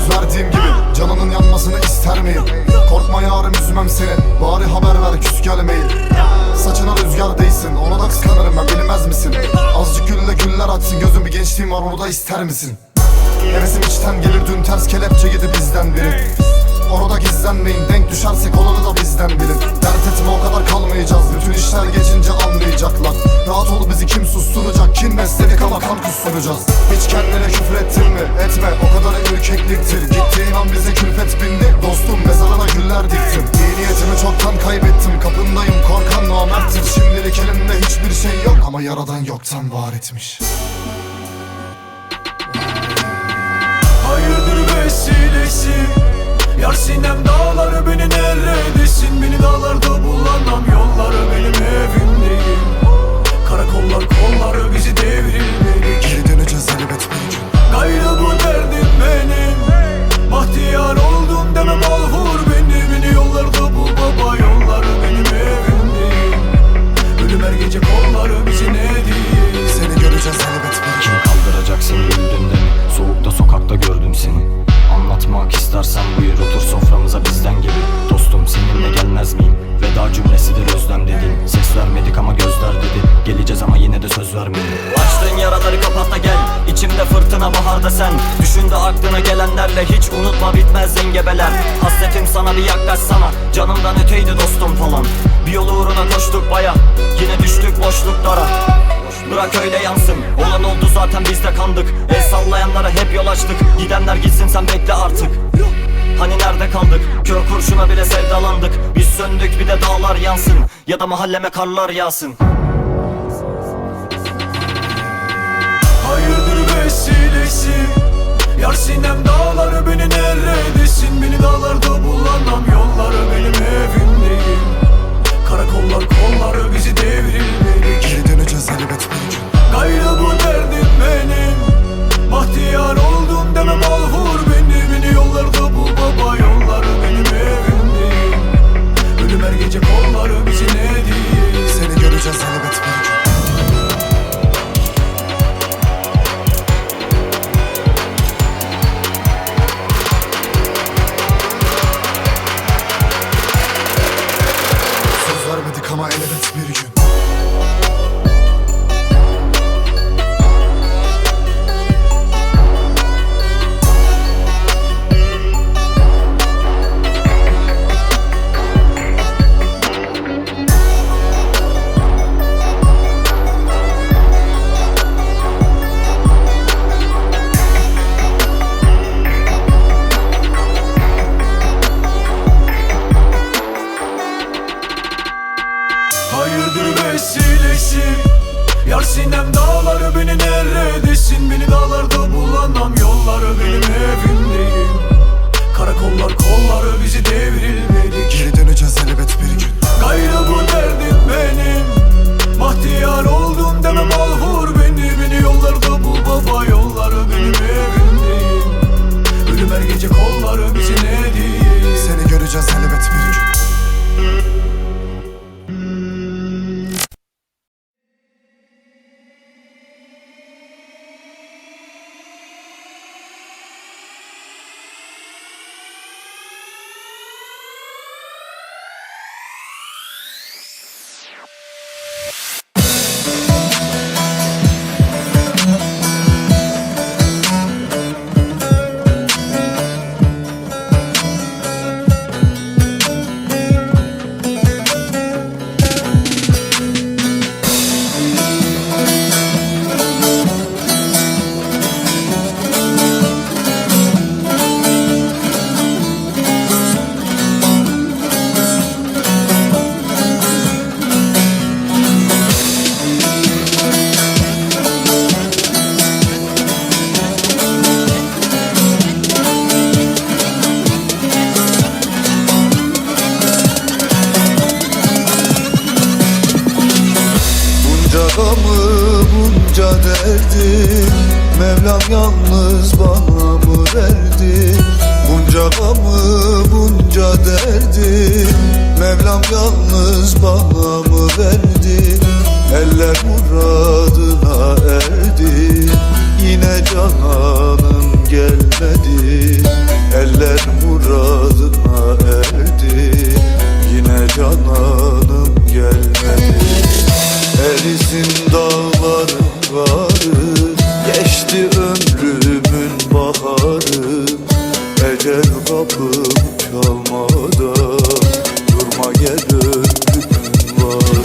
söz verdiğim gibi Canının yanmasını ister miyim? Korkma yarım üzmem seni Bari haber ver küs gelmeyin Saçına rüzgar değsin Ona da kıskanırım ben bilmez misin? Azıcık gülle güller açsın Gözüm bir gençliğim var orada ister misin? Hevesim içten gelir dün ters kelepçe yedi bizden biri Orada gizlenmeyin denk düşersek olanı da bizden bilin. Dert etme o kadar kalmayacağız. Bütün işler geçince anlayacaklar. Rahat ol bizi kim susturacak? Kim besledik ama kan kusturacağız? Hiç kendine küfür ettin mi? Etme o kadar ürkekliktir Gittiğin an bize külfet bindi. Dostum mezarına güller diktim. İyi niyetimi çoktan kaybettim. Kapındayım korkan namerttir. Şimdilik elimde hiçbir şey yok. Ama yaradan yoktan var etmiş beni neredesin Beni dağlarda bulamam yolları baharda sen. Düşünde aklına gelenlerle hiç unutma bitmez zengebeler. Hasretim sana bir yaklaşsana Canımdan öteydi dostum falan. Bir yolu uğruna koştuk baya. Yine düştük boşluklara. Bırak öyle yansın. Olan oldu zaten biz de kandık. El sallayanlara hep yol açtık. Gidenler gitsin sen bekle artık. Hani nerede kaldık? Kör kurşuna bile sevdalandık. Biz söndük bir de dağlar yansın. Ya da mahalleme karlar yağsın Yar sinem dağları beni neredesin? Beni dağlarda bulamam yolları benim evim değil Karakollar kolları bizi devrilmeli Geri döneceğiz elbet bir gün Gayrı Hayırdır vesilesi? Yar sinem dağları beni neredesin? Beni dağlarda bulamam yolları benim evim değil Karakollar kolları bizi devrilmeli Geri döneceğiz elbet bir gün. Gayrı bu derdim benim. Bahtiyar oldum demem alhur beni. Beni yollarda bul baba yolları benim evim değil Ölüm her gece kolları bizi ne değil Seni göreceğiz elbet bir gün Gamı bunca derdi Mevlam yalnız bana mı verdi Bunca gamı bunca derdi Mevlam yalnız bana mı verdi Eller muradına erdi Yine cananım gelmedi. Eller muradına erdi Yine cananım gelmedi Erisin dağların karı Geçti ömrümün baharı. Ecel kapım çalmadan Durma gel ömrümün varı.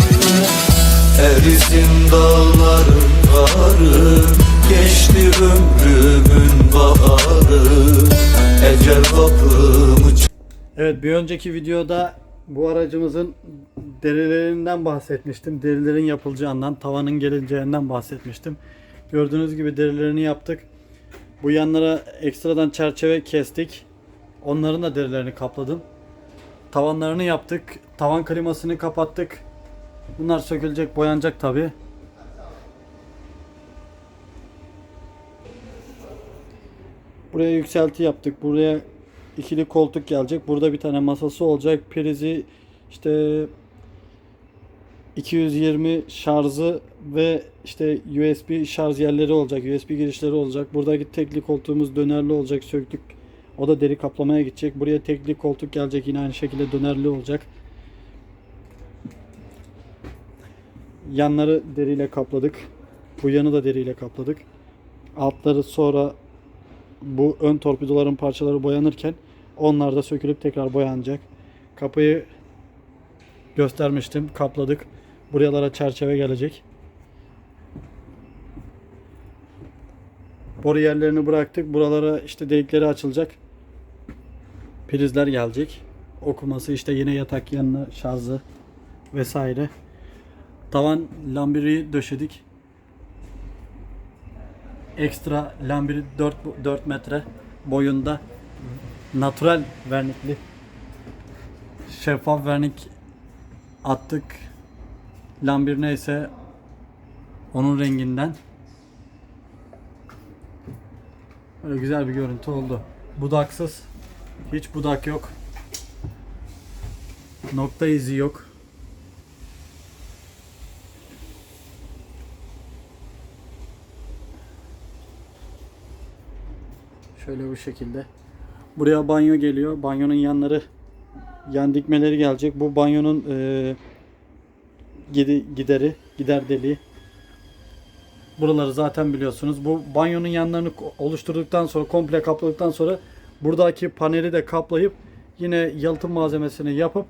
Erisin dağların karı Geçti ömrümün baharı. Ecel kapımı Evet bir önceki videoda bu aracımızın derilerinden bahsetmiştim. Derilerin yapılacağından, tavanın geleceğinden bahsetmiştim. Gördüğünüz gibi derilerini yaptık. Bu yanlara ekstradan çerçeve kestik. Onların da derilerini kapladım. Tavanlarını yaptık. Tavan klimasını kapattık. Bunlar sökülecek, boyanacak tabi. Buraya yükselti yaptık. Buraya ikili koltuk gelecek. Burada bir tane masası olacak. Prizi işte 220 şarjı ve işte USB şarj yerleri olacak. USB girişleri olacak. Buradaki tekli koltuğumuz dönerli olacak. Söktük. O da deri kaplamaya gidecek. Buraya tekli koltuk gelecek. Yine aynı şekilde dönerli olacak. Yanları deriyle kapladık. Bu yanı da deriyle kapladık. Altları sonra bu ön torpidoların parçaları boyanırken onlar da sökülüp tekrar boyanacak. Kapıyı göstermiştim. Kapladık. Buralara çerçeve gelecek. Boru yerlerini bıraktık. Buralara işte delikleri açılacak. Prizler gelecek. Okuması işte yine yatak yanına şarjı vesaire. Tavan lambiri döşedik. Ekstra lambiri 4, 4 metre boyunda natural vernikli şeffaf vernik attık. Lambir neyse onun renginden Böyle güzel bir görüntü oldu. Budaksız. Hiç budak yok. Nokta izi yok. Şöyle bu şekilde. Buraya banyo geliyor. Banyonun yanları yan dikmeleri gelecek. Bu banyonun e, gidi, gideri, gider deliği. Buraları zaten biliyorsunuz. Bu banyonun yanlarını oluşturduktan sonra, komple kapladıktan sonra buradaki paneli de kaplayıp yine yalıtım malzemesini yapıp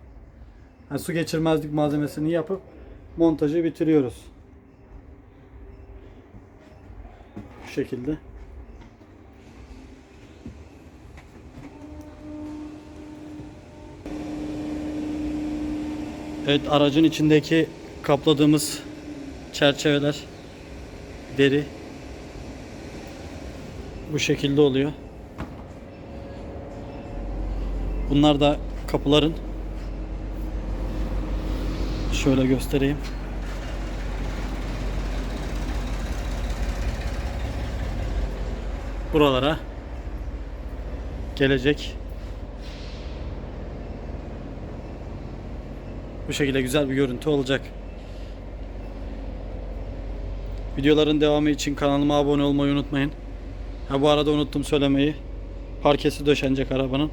yani su geçirmezlik malzemesini yapıp montajı bitiriyoruz. Bu şekilde. Evet aracın içindeki kapladığımız çerçeveler deri bu şekilde oluyor. Bunlar da kapıların şöyle göstereyim. Buralara gelecek. Bu şekilde güzel bir görüntü olacak. Videoların devamı için kanalıma abone olmayı unutmayın. Ha bu arada unuttum söylemeyi. Parkesi döşenecek arabanın.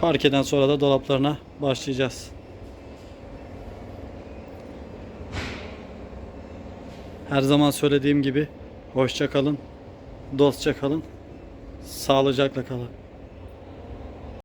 Parkeden sonra da dolaplarına başlayacağız. Her zaman söylediğim gibi hoşça kalın, dostça kalın, sağlıcakla kalın.